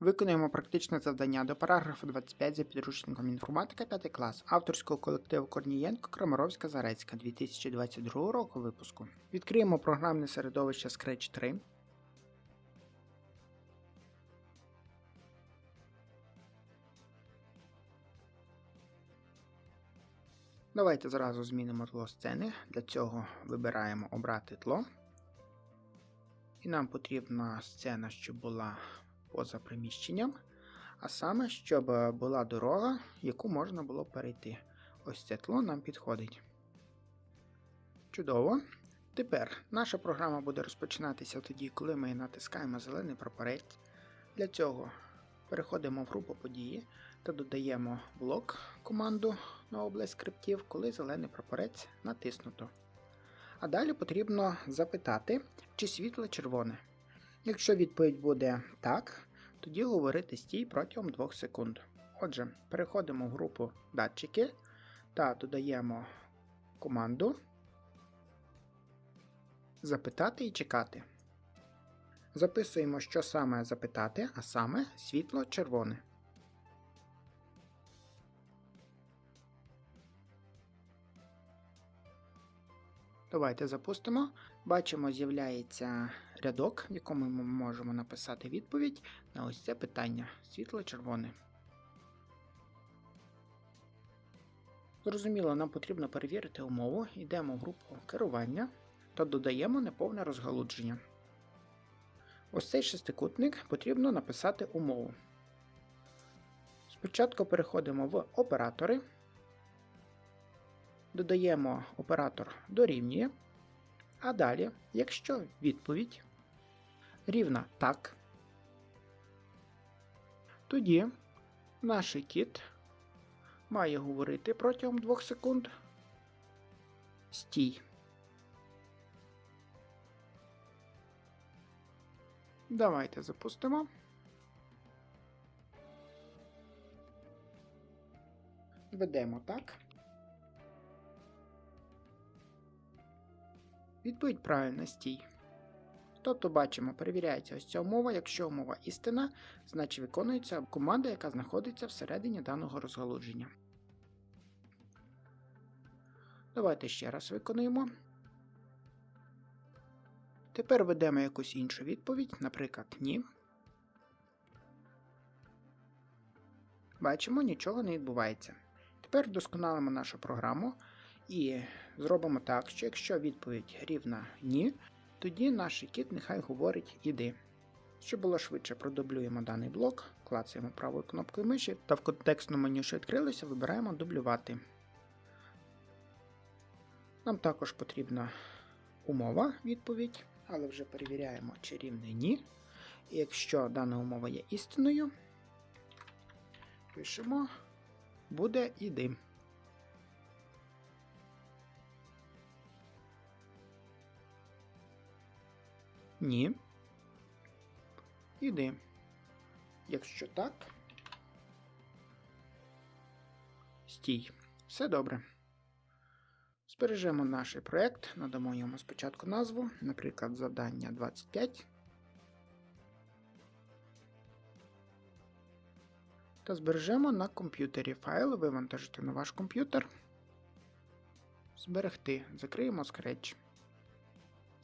Виконуємо практичне завдання до параграфу 25 за підручником інформатика 5 клас авторського колективу Корнієнко Крамаровська Зарецька 2022 року випуску. Відкриємо програмне середовище Scratch 3. Давайте зразу змінимо тло сцени. Для цього вибираємо обрати тло. І нам потрібна сцена, щоб була поза приміщенням, а саме, щоб е, була дорога, яку можна було перейти. Ось це тло нам підходить. Чудово. Тепер наша програма буде розпочинатися тоді, коли ми натискаємо зелений прапорець. Для цього переходимо в групу події та додаємо блок команду на область скриптів, коли зелений прапорець натиснуто. А далі потрібно запитати, чи світло червоне. Якщо відповідь буде так, тоді говорити стій протягом 2 секунд. Отже, переходимо в групу датчики та додаємо команду запитати і чекати. Записуємо, що саме запитати, а саме світло червоне. Давайте запустимо. Бачимо, з'являється рядок, в якому ми можемо написати відповідь на ось це питання світло-червоне. Зрозуміло, нам потрібно перевірити умову. Йдемо в групу керування та додаємо неповне розгалудження. Ось цей шестикутник потрібно написати умову. Спочатку переходимо в оператори. Додаємо оператор дорівнює. А далі, якщо відповідь рівна так, тоді наш кіт має говорити протягом 2 секунд стій. Давайте запустимо. Ведемо так. Відповідь правильна стій. Тобто бачимо, перевіряється ось ця умова. Якщо умова істина, значить виконується команда, яка знаходиться всередині даного розгалудження. Давайте ще раз виконуємо. Тепер ведемо якусь іншу відповідь, наприклад, ні. Бачимо, нічого не відбувається. Тепер вдосконалимо нашу програму і зробимо так, що якщо відповідь рівна ні, тоді наш кіт нехай говорить іди. Щоб було швидше, продублюємо даний блок, клацаємо правою кнопкою миші та в контекстному меню, що відкрилося, вибираємо дублювати. Нам також потрібна умова відповідь, але вже перевіряємо, чи рівне ні. І якщо дана умова є істинною, пишемо буде іди. Ні. Іди. Якщо так. Стій. Все добре. Збережемо наш проєкт, надамо йому спочатку назву, наприклад, завдання 25. Та збережемо на комп'ютері файл, вивантажити на ваш комп'ютер. Зберегти. Закриємо Scratch.